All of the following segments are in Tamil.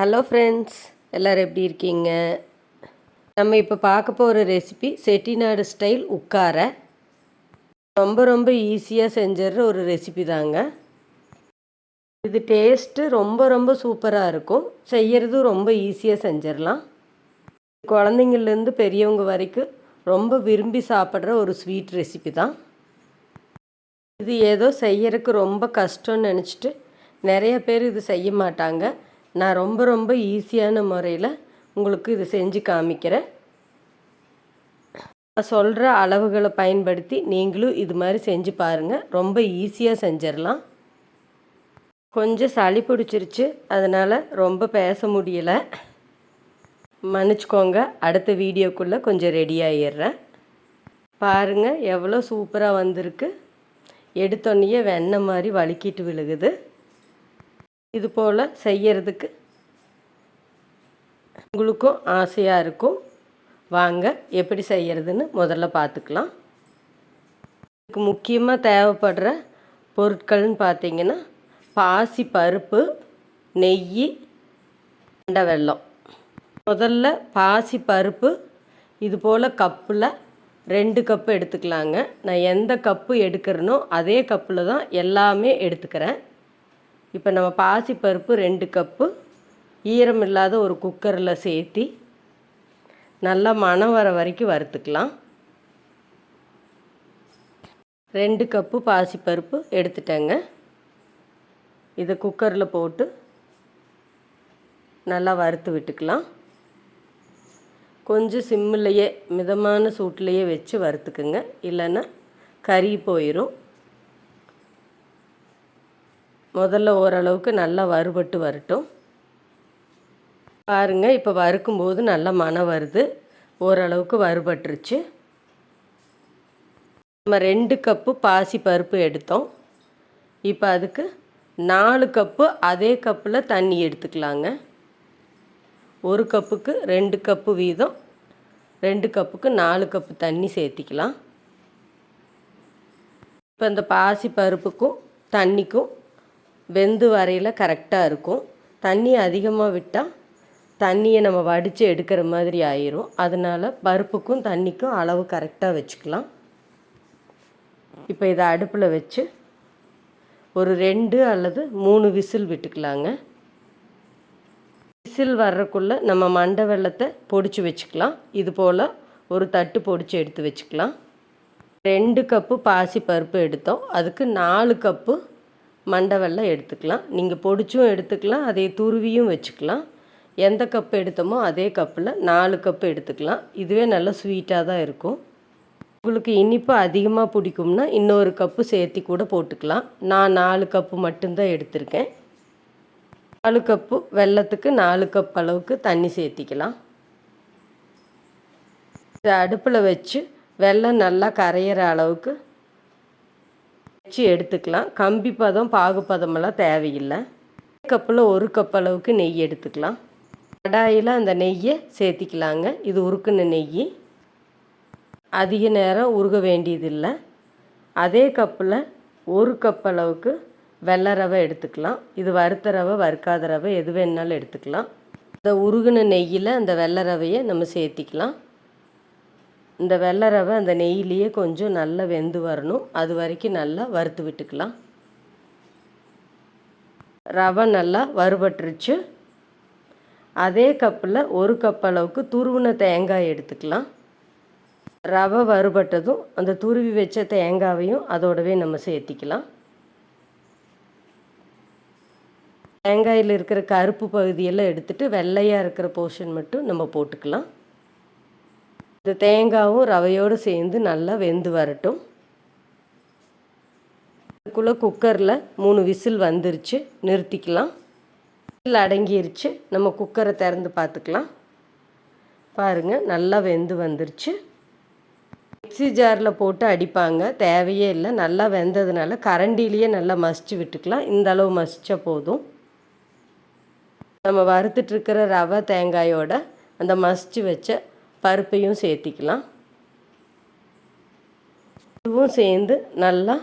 ஹலோ ஃப்ரெண்ட்ஸ் எல்லோரும் எப்படி இருக்கீங்க? நம்ம இப்போ பார்க்க போகிற ரெசிபி செட்டிநாடு ஸ்டைல் உட்கார ரொம்ப ரொம்ப ஈஸியாக செஞ்சிடுற ஒரு ரெசிபி தாங்க. இது டேஸ்ட்டு ரொம்ப ரொம்ப சூப்பராக இருக்கும். செய்கிறதும் ரொம்ப ஈஸியாக செஞ்சிடலாம். குழந்தைங்கள்லேருந்து பெரியவங்க வரைக்கும் ரொம்ப விரும்பி சாப்பிட்ற ஒரு ஸ்வீட் ரெசிபி தான். இது ஏதோ செய்யறதுக்கு ரொம்ப கஷ்டம்னு நினச்சிட்டு நிறைய பேர் இது செய்ய மாட்டாங்க. நான் ரொம்ப ரொம்ப ஈஸியான முறையில் உங்களுக்கு இது செஞ்சு காமிக்கிறேன். நான் சொல்கிற அளவுகளை பயன்படுத்தி நீங்களும் இது மாதிரி செஞ்சு பாருங்கள் ரொம்ப ஈஸியாக செஞ்சிடலாம். கொஞ்சம் சளி பிடிச்சிருச்சு. அதனால் ரொம்ப பேச முடியலை. மன்னிச்சிக்கோங்க. அடுத்த வீடியோக்குள்ளே கொஞ்சம் ரெடி ஆகிடுறேன் பாருங்கள் எவ்வளோ சூப்பராக வந்திருக்கு. எடுத்தோன்னையே வெண்ணெய் மாதிரி வலிக்கிட்டு விழுகுது. இது போல் செய்யறதுக்கு உங்களுக்கும் ஆசையாக இருக்கும். வாங்க எப்படி செய்கிறதுன்னு முதல்ல பார்த்துக்கலாம் இதுக்கு முக்கியமாக தேவைப்படுற பொருட்கள்னு பார்த்தீங்கன்னா பாசி பருப்பு நெய் அண்டை வெல்லம். முதல்ல பாசி பருப்பு இது போல் கப்பில் ரெண்டு கப்பு எடுத்துக்கலாங்க. நான் எந்த கப்பு எடுக்கிறேனோ அதே கப்பில் தான் எல்லாமே எடுத்துக்கிறேன். இப்போ நம்ம பாசிப்பருப்பு ரெண்டு கப்பு ஈரம் இல்லாத ஒரு குக்கரில் சேர்த்தி நல்லா மணம் வர வரைக்கும் வறுத்துக்கலாம். ரெண்டு கப்பு பாசிப்பருப்பு எடுத்துட்டேங்க. இதை குக்கரில் போட்டு நல்லா வறுத்து விட்டுக்கலாம். கொஞ்சம் சிம்மிலையே மிதமான சூட்லேயே வச்சு வறுத்துக்குங்க. இல்லைன்னா கறி போயிடும் முதல்ல ஓரளவுக்கு நல்லா வறுபட்டு வரட்டும். பாருங்கள் இப்போ வறுக்கும்போது நல்லா மனம் வருது. ஓரளவுக்கு வறுபட்டுருச்சு. நம்ம ரெண்டு கப்பு பாசி பருப்பு எடுத்தோம். இப்போ அதுக்கு நாலு கப்பு அதே கப்பில் தண்ணி எடுத்துக்கலாங்க. ஒரு கப்புக்கு ரெண்டு கப்பு வீதம். ரெண்டு கப்புக்கு நாலு கப்பு தண்ணி சேர்த்திக்கலாம். இப்போ இந்த பாசி பருப்புக்கும் தண்ணிக்கும் வெந்து வரையில் கரெக்டாக இருக்கும். தண்ணி அதிகமாக விட்டால் தண்ணியை நம்ம வடித்து எடுக்கிற மாதிரி ஆயிரும். அதனால் பருப்புக்கும் தண்ணிக்கும் அளவு கரெக்டாக வச்சுக்கலாம். இப்போ இதை அடுப்பில் வச்சு ஒரு ரெண்டு அல்லது மூணு விசில் விட்டுக்கலாங்க. விசில் வர்றக்குள்ளே நம்ம மண்டை வெள்ளத்தை பொடிச்சு வச்சுக்கலாம். இது போல் ஒரு தட்டு பொடிச்சு எடுத்து வச்சுக்கலாம். ரெண்டு கப்பு பாசி பருப்பு எடுத்தோம். அதுக்கு நாலு கப்பு மண்டை எடுத்துக்கலாம். நீங்கள் பொடிச்சும் எடுத்துக்கலாம் அதே துருவியும் வச்சுக்கலாம். எந்த கப் எடுத்தோமோ அதே கப்பில் நாலு கப்பு எடுத்துக்கலாம். இதுவே நல்லா ஸ்வீட்டாக தான் இருக்கும். உங்களுக்கு இனிப்பு அதிகமாக பிடிக்கும்னா இன்னொரு கப்பு சேர்த்தி கூட போட்டுக்கலாம். நான் நாலு கப்பு மட்டும்தான் எடுத்திருக்கேன். நாலு கப்பு வெள்ளத்துக்கு நாலு கப் அளவுக்கு தண்ணி சேர்த்திக்கலாம். இதை அடுப்பில் வச்சு வெள்ளம் நல்லா கரையிற அளவுக்கு வச்சு எடுத்துக்கலாம். கம்பி பதம் பாகு பதமெல்லாம் தேவையில்லை. கப்பில் ஒரு கப் அளவுக்கு நெய் எடுத்துக்கலாம். கடாயில் அந்த நெய்யை சேர்த்திக்கலாங்க. இது உருக்குன நெய். அதிக நேரம் உருக வேண்டியதில்லை. அதே கப்பில் ஒரு கப் அளவுக்கு வெள்ளை ரவை எடுத்துக்கலாம். இது வறுத்த ரவை வறுக்காத ரவை எது வேணாலும் எடுத்துக்கலாம். இந்த உருகின நெய்யில் அந்த வெள்ளை ரவையை நம்ம சேர்த்திக்கலாம். இந்த வெள்ளை ரவை அந்த நெய்யிலேயே கொஞ்சம் நல்லா வெந்து வரணும். அது வரைக்கும் நல்லா வறுத்து விட்டுக்கலாம். ரவை நல்லா வறுபட்டுருச்சு. அதே கப்பில் ஒரு கப் அளவுக்கு துருவின தேங்காய் எடுத்துக்கலாம். ரவை வறுபட்டதும் அந்த துருவி வச்ச தேங்காவையும் அதோடவே நம்ம சேர்த்திக்கலாம். தேங்காயில் இருக்கிற கருப்பு பகுதியெல்லாம் எடுத்துகிட்டு வெள்ளையாக இருக்கிற போர்ஷன் மட்டும் நம்ம போட்டுக்கலாம். இந்த தேங்காயும் ரவையோடு சேர்ந்து நல்லா வெந்து வரட்டும். அதுக்குள்ளே குக்கரில் மூணு விசில் வந்துருச்சு நிறுத்திக்கலாம். விசில் அடங்கிருச்சு நம்ம குக்கரை திறந்து பார்த்துக்கலாம். பாருங்கள் நல்லா வெந்து வந்துருச்சு. மிக்சி ஜாரில் போட்டு அடிப்பாங்க தேவையே இல்லை. நல்லா வெந்ததுனால கரண்டிலேயே நல்லா மசிச்சு விட்டுக்கலாம். இந்த அளவு மசித்தா போதும். நம்ம வறுத்துட்ருக்கிற ரவை தேங்காயோட அந்த மசிச்சு வச்ச பருப்பையும் சேர்த்திக்கலாம். இதுவும் சேர்ந்து நல்லா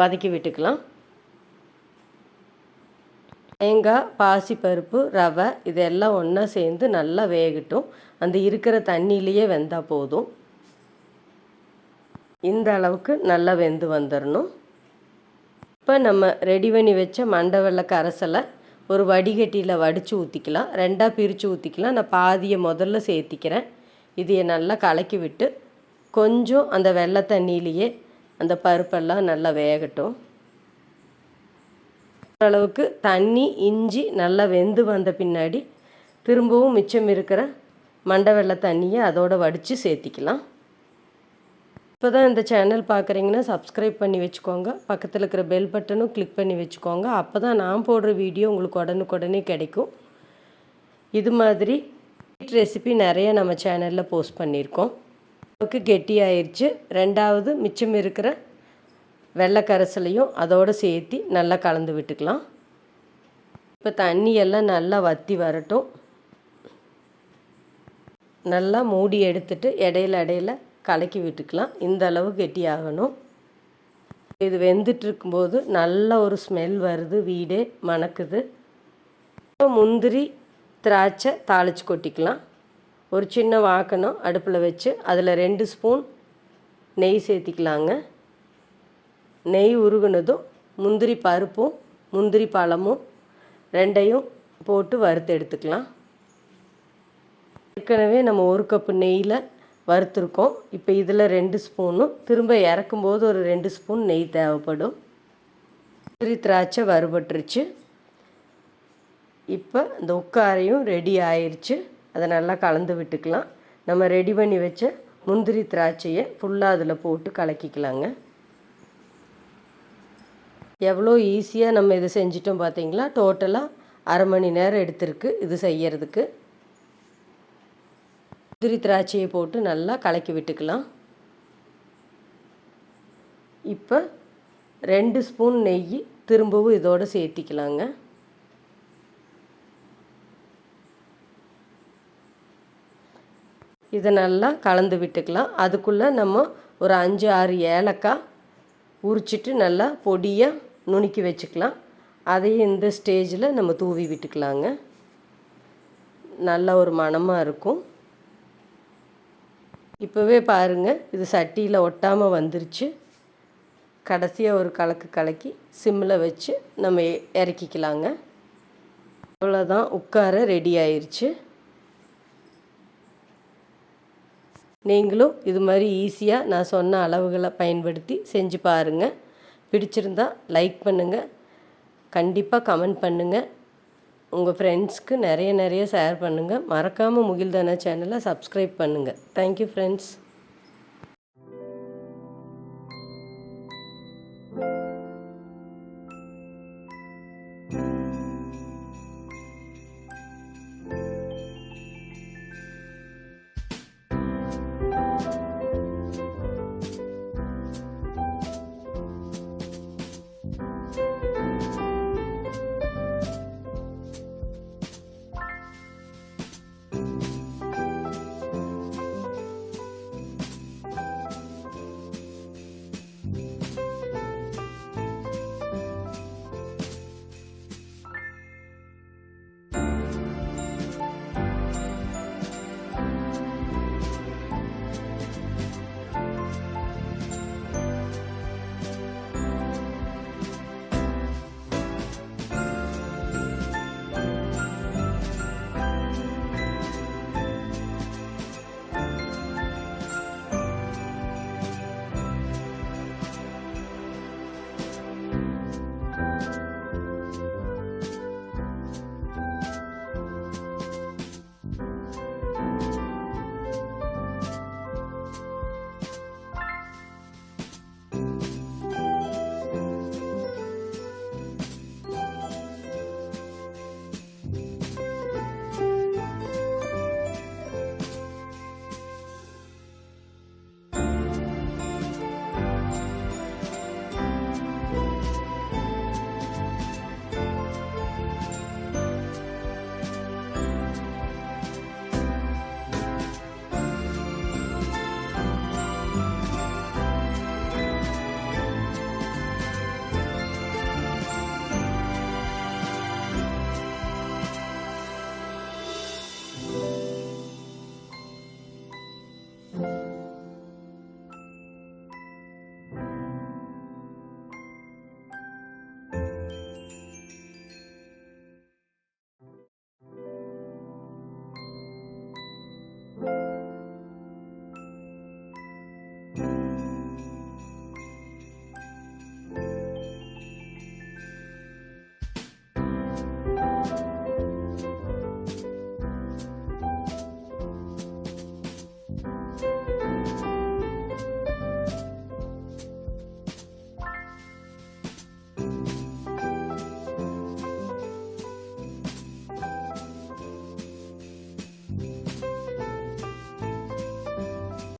வதக்கி விட்டுக்கலாம். தேங்காய் பாசிப்பருப்பு ரவை இதெல்லாம் ஒன்றா சேர்ந்து நல்லா வேகட்டும். அந்த இருக்கிற தண்ணியிலையே வெந்தால் போதும். இந்த அளவுக்கு நல்லா வெந்து வந்துடணும் இப்போ நம்ம ரெடி பண்ணி வச்ச மண்டை கரைசலை ஒரு வடிகட்டியில் வடித்து ஊற்றிக்கலாம் ரெண்டாக பிரித்து ஊற்றிக்கலாம் நான் பாதியை முதல்ல சேர்த்திக்கிறேன். இதையை நல்லா கலக்கி விட்டு கொஞ்சம் அந்த வெள்ளை தண்ணியிலேயே அந்த பருப்பெல்லாம் நல்லா வேகட்டும். அளவுக்கு தண்ணி இஞ்சி நல்லா வெந்து வந்த பின்னாடி திரும்பவும் மிச்சம் இருக்கிற மண்டை வெள்ளை தண்ணியை அதோடு வடித்து சேர்த்திக்கலாம். இப்போ தான் இந்த சேனல் பார்க்குறீங்கன்னா சப்ஸ்கிரைப் பண்ணி வச்சுக்கோங்க. பக்கத்தில் இருக்கிற பெல் பட்டனும் கிளிக் பண்ணி வச்சுக்கோங்க. அப்போ தான் நான் போடுற வீடியோ உங்களுக்கு உடனுக்குடனே கிடைக்கும். இது மாதிரி ரெசிபி நிறைய நம்ம சேனலில் போஸ்ட் பண்ணியிருக்கோம். அளவுக்கு கெட்டியாயிருச்சு. ரெண்டாவது மிச்சம் இருக்கிற வெள்ளை கரைசலையும் அதோடு சேர்த்து நல்லா கலந்து விட்டுக்கலாம். இப்போ தண்ணியெல்லாம் நல்லா வற்றி வரட்டும். நல்லா மூடி எடுத்துட்டு இடையில இடையில கலக்கி விட்டுக்கலாம். இந்த அளவு கெட்டி ஆகணும் இது வெந்துட்டுருக்கும்போது நல்ல ஒரு ஸ்மெல் வருது. வீடே மணக்குது. முந்திரி திராட்சை தாளித்து கொட்டிக்கலாம். ஒரு சின்ன வாக்கணும் அடுப்பில் வச்சு அதில் ரெண்டு ஸ்பூன் நெய் சேர்த்திக்கலாங்க. நெய் உருகுனதும் முந்திரி பருப்பும் முந்திரி பழமும் ரெண்டையும் போட்டு வறுத்து எடுத்துக்கலாம். ஏற்கனவே நம்ம ஒரு கப்பு நெய்யில் வறுத்துருக்கோம். இப்போ இதில் ரெண்டு ஸ்பூனும் திரும்ப இறக்கும்போது ஒரு ரெண்டு ஸ்பூன் நெய் தேவைப்படும். முந்திரி திராட்சை வறுபட்டுருச்சு. இப்போ இந்த உட்காரையும் ரெடி ஆயிடுச்சு அதை நல்லா கலந்து விட்டுக்கலாம். நம்ம ரெடி பண்ணி வச்ச முந்திரி திராட்சையை ஃபுல்லாக அதில் போட்டு கலக்கிக்கலாங்க. எவ்வளோ ஈஸியாக நம்ம இதை செஞ்சிட்டோம் பார்த்தீங்களா டோட்டலாக அரை மணி நேரம் எடுத்திருக்கு இது செய்யறதுக்கு. முந்திரி திராட்சையை போட்டு நல்லா கலக்கி விட்டுக்கலாம். இப்போ ரெண்டு ஸ்பூன் நெய் திரும்பவும் இதோடு சேர்த்திக்கலாங்க. இதை நல்லா கலந்து விட்டுக்கலாம். அதுக்குள்ளே நம்ம ஒரு அஞ்சு ஆறு ஏலக்காய் உரிச்சிட்டு நல்லா பொடியாக நுணுக்கி வச்சுக்கலாம். அதையும் இந்த ஸ்டேஜில் நம்ம தூவி விட்டுக்கலாங்க. நல்ல ஒரு மணமாக இருக்கும். இப்போவே பாருங்கள் இது சட்டியில் ஒட்டாமல் வந்துருச்சு. கடைசியாக ஒரு கலக்கு கலக்கி சிம்மில் வச்சு நம்ம இறக்கிக்கலாங்க. அவ்வளோதான் உட்கார ரெடி ஆயிடுச்சு நீங்களும் இது மாதிரி ஈஸியாக நான் சொன்ன அளவுகளை பயன்படுத்தி செஞ்சு பாருங்கள் பிடிச்சிருந்தா லைக் பண்ணுங்கள் கண்டிப்பாக கமெண்ட் பண்ணுங்கள் உங்கள் ஃப்ரெண்ட்ஸ்க்கு நிறைய நிறைய ஷேர் பண்ணுங்கள் மறக்காமல் முகில்தானா சேனலை சப்ஸ்கிரைப் பண்ணுங்கள் தேங்க்யூ ஃப்ரெண்ட்ஸ்